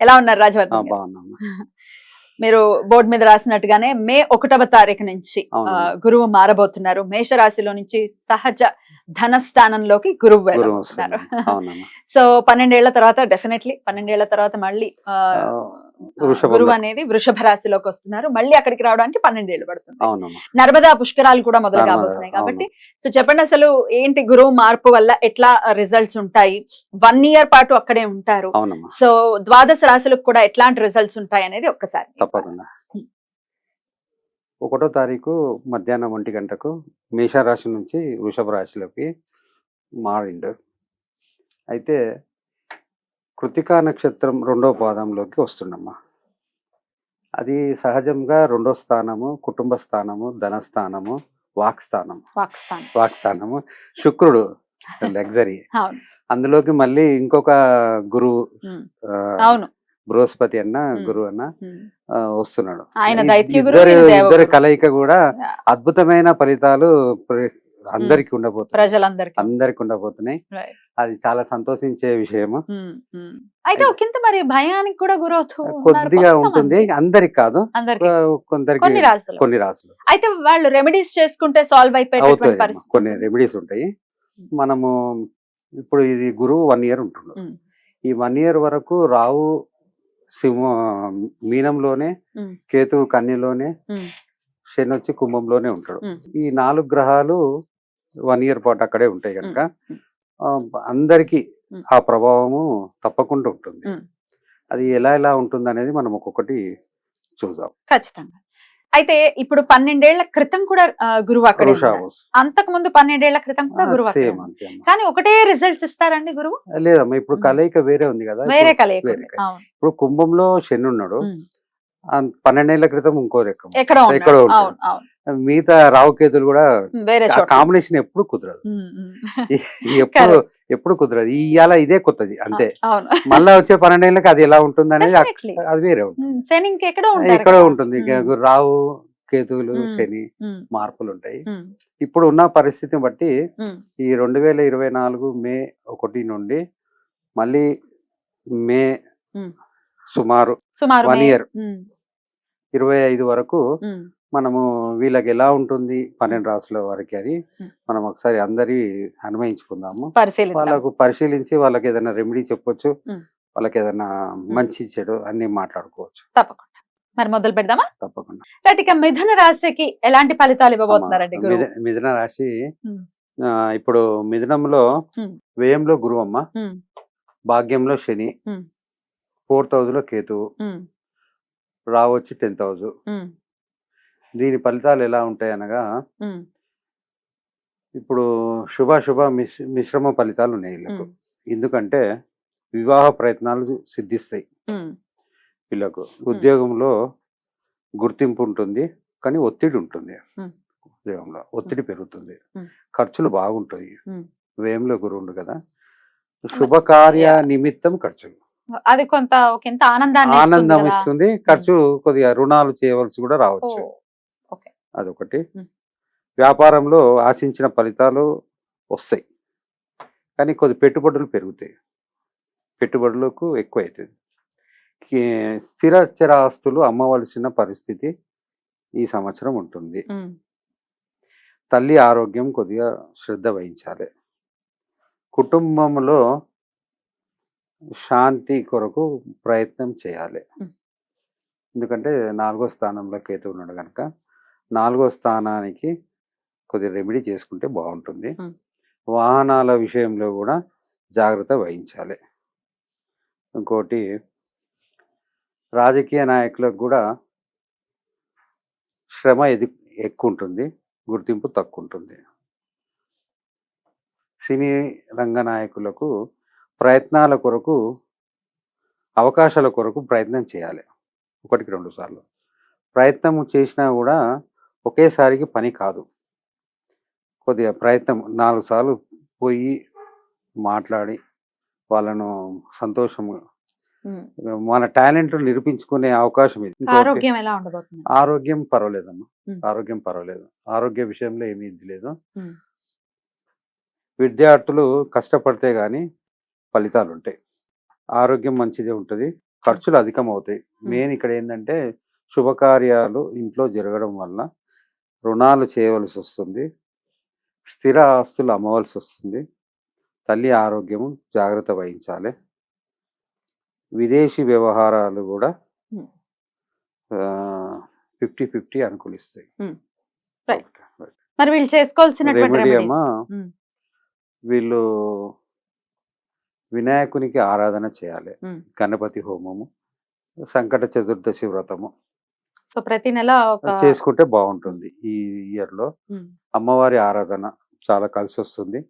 ఎలా ఉన్నారు రాజవర్ధన్ మీరు బోర్డు మీద రాసినట్టుగానే మే ఒకటవ తారీఖు నుంచి వగురువు మారబోతున్నారు. మేషరాశిలో నుంచి సహజ ధన స్థానంలోకి గురువు గురువు వెళ్ళబోతున్నారు సో పన్నెండేళ్ళ తర్వాత డెఫినెట్లీ పన్నెండేళ్ళ తర్వాత మళ్ళీ. గురువు అనేది వృషభ రాశిలోకి వస్తున్నారు. మళ్ళీ అక్కడికి రావడానికి పన్నెండేళ్ళు పడుతుంది. అవునమ్మా. నర్మదా పుష్కరాలు కూడా మొదలు కాబోతున్నాయి కాబట్టి సో చెప్పండి అసలు ఏంటి గురువు మార్పు వల్ల ఎట్లా రిజల్ట్స్ ఉంటాయి? వన్ ఇయర్ పాటు అక్కడే ఉంటారు. సో ద్వాదశ రాశులకు కూడా ఎట్లాంటి రిజల్ట్స్ ఉంటాయి అనేది ఒక్కసారి తప్పకుండా. ఒకటో తారీఖు మధ్యాహ్నం ఒంటి గంటకు మేషరాశి నుంచి వృషభ రాశిలోకి మారిండు. అయితే కృతికా నక్షత్రం రెండో పాదంలోకి వస్తుండమ్మా అది సహజంగా రెండో స్థానము కుటుంబ స్థానము ధనస్థానము వాక్ స్థానము పాకిస్తాన్ వాక్ స్థానము శుక్రుడు లగ్జరీ. అందులోకి మళ్ళీ ఇంకొక గురువు అవును. బృహస్పతి అన్న. గురువు అన్న వస్తున్నాడు. ఇద్దరు ఇద్దరి. కలయిక కూడా అద్భుతమైన ఫలితాలు అందరికి ఉండబోతున్నాయి. ప్రజలందరికీ. అందరికి ఉండబోతున్నాయి. అది చాలా సంతోషించే విషయము. అయితే ఒకంత మరి భయానికి కూడా గురవుతూ కొద్దిగా. ఉంటుంది. అందరికి కాదు. కొందరికి కొన్ని రాసులు. అయితే వాళ్ళు రెమెడీస్ చేసుకుంటే సాల్వ్ పరిస్థితి. కొన్ని రెమెడీస్ ఉంటాయి. మనము ఇప్పుడు ఇది గురువు వన్ ఇయర్ ఉమ్. ఈ వన్ ఇయర్ వరకు రావు సింహ మీనంలోనే. కేతువు కన్యలోనే. శని వచ్చి కుంభంలోనే ఉంటాడు. ఈ నాలుగు గ్రహాలు వన్ ఇయర్ పాటు అక్కడే ఉంటాయి కనుక అందరికీ. ఆ ప్రభావము తప్పకుండా ఉంటుంది. అది ఎలా ఎలా ఉంటుంది అనేది మనం ఒక్కొక్కటి చూద్దాం. ఖచ్చితంగా. అయితే ఇప్పుడు పన్నెండేళ్ళ క్రితం కూడా గురువు అక్కడ అంతకు ముందు పన్నెండేళ్ళ క్రితం కూడా గురువు. కానీ ఒకటే రిజల్ట్స్ ఇస్తారండి గురువు? లేదమ్మా ఇప్పుడు. కలయిక వేరే ఉంది కదా వేరే కలయిక ఇప్పుడు కుంభంలో శని ఉన్నాడు. పన్నెండేళ్ళ క్రితం ఇంకో రకం. ఎక్కడో మిగతా రావుకేతులు కూడా కాంబినేషన్ ఎప్పుడు కుదరదు. ఎప్పుడు ఎప్పుడు కుదరదు. ఇవాళ ఇదే కొత్తది అంతే. మళ్ళా వచ్చే పన్నెండేళ్ళకి అది ఎలా ఉంటుంది అనేది. అది వేరే ఉంటుంది. ఇక్కడ. ఉంటుంది. రావు కేతువులు. శని మార్పులు ఉంటాయి. ఇప్పుడు ఉన్న పరిస్థితిని బట్టి ఈ రెండు వేల ఇరవై నాలుగు మే ఒకటి నుండి మళ్ళీ మే. సుమారు year. ఉమ్, ఇరవై ఐదు వరకు మనము వీళ్ళకి ఎలా ఉంటుంది పన్నెండు రాసుల వారికి అని. మనం ఒకసారి అందరి పరిశీలిద్దాం. వాళ్ళకు పరిశీలించి వాళ్ళకి ఏదైనా రెమెడీ చెప్పొచ్చు. వాళ్ళకి ఏదైనా మంచి చెడు అన్ని మాట్లాడుకోవచ్చు. తప్పకుండా. మరి మొదలు పెడదామా? తప్పకుండా. రైట్ మిథున రాశికి ఎలాంటి ఫలితాలు ఇవ్వబోతున్నారండి మిథున రాశి ఇప్పుడు మిథునంలో. వ్యయంలో గురువు అమ్మ భాగ్యంలో శని. ఫోర్త్ హౌస్లో కేతువు ఉమ్, రావొచ్చి టెన్త్ హౌస్ ఉమ్, దీని ఫలితాలు ఎలా ఉంటాయి అనగా ఉమ్, ఇప్పుడు శుభ శుభ మిశ్ మిశ్రమ ఫలితాలు ఉన్నాయి వీళ్ళకు. ఎందుకంటే వివాహ ప్రయత్నాలు సిద్ధిస్తాయి. వీళ్ళకు ఉద్యోగంలో గుర్తింపు ఉంటుంది కానీ ఒత్తిడి ఉంటుంది. ఉద్యోగంలో ఒత్తిడి పెరుగుతుంది. ఖర్చులు బాగుంటాయి. వ్యయంలో గురువుండు కదా. శుభకార్య. నిమిత్తం ఖర్చులు. అది కొంత ఆనందం. ఇస్తుంది. ఖర్చు కొద్దిగా రుణాలు చేయవలసి కూడా రావచ్చు. అదొకటి. వ్యాపారంలో ఆశించిన ఫలితాలు వస్తాయి. కానీ కొద్ది పెట్టుబడులు పెరుగుతాయి. పెట్టుబడులకు ఎక్కువ అవుతుంది స్థిర స్థిర ఆస్తులు అమ్మవలసిన పరిస్థితి ఈ సంవత్సరం ఉంటుంది. తల్లి ఆరోగ్యం కొద్దిగా శ్రద్ధ వహించాలి. కుటుంబంలో శాంతి కొరకు ప్రయత్నం చేయాలి. ఎందుకంటే నాలుగో స్థానంలో కేతు ఉన్నాడు కనుక నాలుగో స్థానానికి కొద్దిగా రెమెడీ చేసుకుంటే బాగుంటుంది. వాహనాల విషయంలో కూడా జాగ్రత్త వహించాలి. ఇంకోటి రాజకీయ నాయకులకు కూడా శ్రమ ఎది ఎక్కువ ఉంటుంది గుర్తింపు తక్కువ ఉంటుంది సినీ రంగ నాయకులకు ప్రయత్నాల కొరకు అవకాశాల కొరకు ప్రయత్నం చేయాలి. ఒకటికి రెండు సార్లు. ప్రయత్నం చేసినా కూడా ఒకేసారికి పని కాదు. కొద్దిగా ప్రయత్నం నాలుగు సార్లు పోయి మాట్లాడి వాళ్ళను సంతోషం ఉమ్. మన టాలెంట్ నిరూపించుకునే అవకాశం ఇది. ఆరోగ్యం ఎలా ఉండబోతుంది? ఆరోగ్యం పర్వాలేదమ్మా. ఆరోగ్యం పర్వాలేదు. ఆరోగ్య విషయంలో ఏమీ ఇది లేదు. విద్యార్థులు కష్టపడితే గాని ఫలితాలు ఉంటాయి. ఆరోగ్యం మంచిదే ఉంటుంది. ఖర్చులు అధికం అవుతాయి మెయిన్ ఇక్కడ ఏంటంటే శుభకార్యాలు ఇంట్లో జరగడం వల్ల రుణాలు చేయవలసి వస్తుంది స్థిర ఆస్తులు అమ్మవలసి వస్తుంది తల్లి ఆరోగ్యము జాగ్రత్త వహించాలి. విదేశీ వ్యవహారాలు కూడా. ఫిఫ్టీ ఫిఫ్టీ అనుకూలిస్తాయి. మరి వీళ్ళు ఉమ్. వీళ్ళు వినాయకునికి ఆరాధన చేయాలి. గణపతి హోమము సంకట చతుర్దశి వ్రతము. సో ప్రతి నెల చేసుకుంటే బాగుంటుంది ఈ ఇయర్లో. అమ్మవారి ఆరాధన చాలా కలిసి వస్తుంది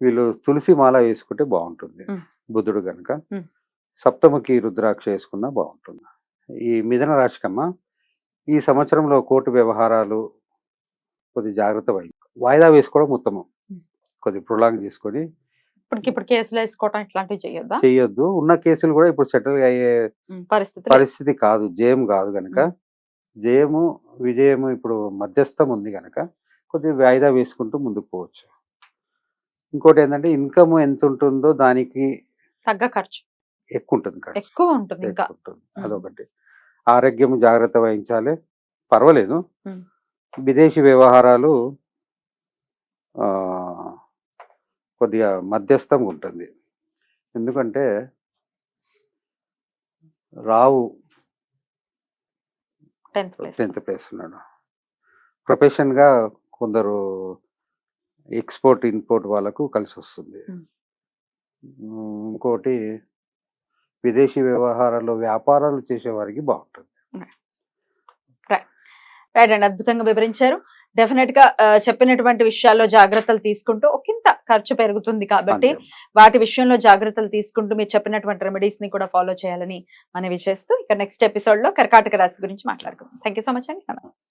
వీళ్ళు తులసి మాల వేసుకుంటే బాగుంటుంది. బుద్ధుడు గనుక. సప్తముఖి రుద్రాక్ష వేసుకున్నా బాగుంటుంది ఈ మిథున రాశికమ్మ ఈ సంవత్సరంలో కోర్టు వ్యవహారాలు కొద్ది జాగ్రత్త వాయిదా వేసుకోవడం ఉత్తమం. కొద్ది ప్రొలాంగ్ చేసుకొని ఇప్పటికి ఇప్పుడు కేసులు వేసుకోవడం ఇట్లాంటివి చేయొద్దా చెయ్యొద్దు. ఉన్న కేసులు కూడా ఇప్పుడు సెటిల్ అయ్యే పరిస్థితి పరిస్థితి కాదు. జయం కాదు గనక. జయము విజయము ఇప్పుడు మధ్యస్థం ఉంది గనక కొద్దిగా వాయిదా వేసుకుంటూ ముందుకు పోవచ్చు. ఇంకోటి ఏంటంటే ఇన్కమ్ ఎంత ఉంటుందో దానికి తగ్గ ఖర్చు. ఎక్కువ ఉంటుంది ఖర్చు. ఎక్కువ ఉంటుంది అదొకటి. ఆరోగ్యం జాగ్రత్త వహించాలి. పర్వాలేదు. విదేశీ వ్యవహారాలు కొద్దిగా మధ్యస్థంగా ఉంటుంది. ఎందుకంటే రావు టెన్త్ ప్లేస్. టెన్త్ ప్లేస్ ఉన్నాడు. ప్రొఫెషన్గా కొందరు ఎక్స్పోర్ట్ ఇంపోర్ట్ వాళ్ళకు కలిసి వస్తుంది. ఇంకోటి విదేశీ వ్యవహారాల్లో వ్యాపారాలు చేసే వారికి బాగుంటుంది రైట్ అండి. అద్భుతంగా వివరించారు. డెఫినెట్గా చెప్పినటువంటి విషయాల్లో జాగ్రత్తలు తీసుకుంటూ ఒకంత ఖర్చు పెరుగుతుంది కాబట్టి. వాటి విషయంలో జాగ్రత్తలు తీసుకుంటూ మీరు చెప్పినటువంటి రెమెడీస్ని కూడా ఫాలో చేయాలని మనవి చేస్తూ ఇక నెక్స్ట్ ఎపిసోడ్లో కర్కాటక రాశి గురించి మాట్లాడుకుందాం. థ్యాంక్ యూ సో మచ్ అండి.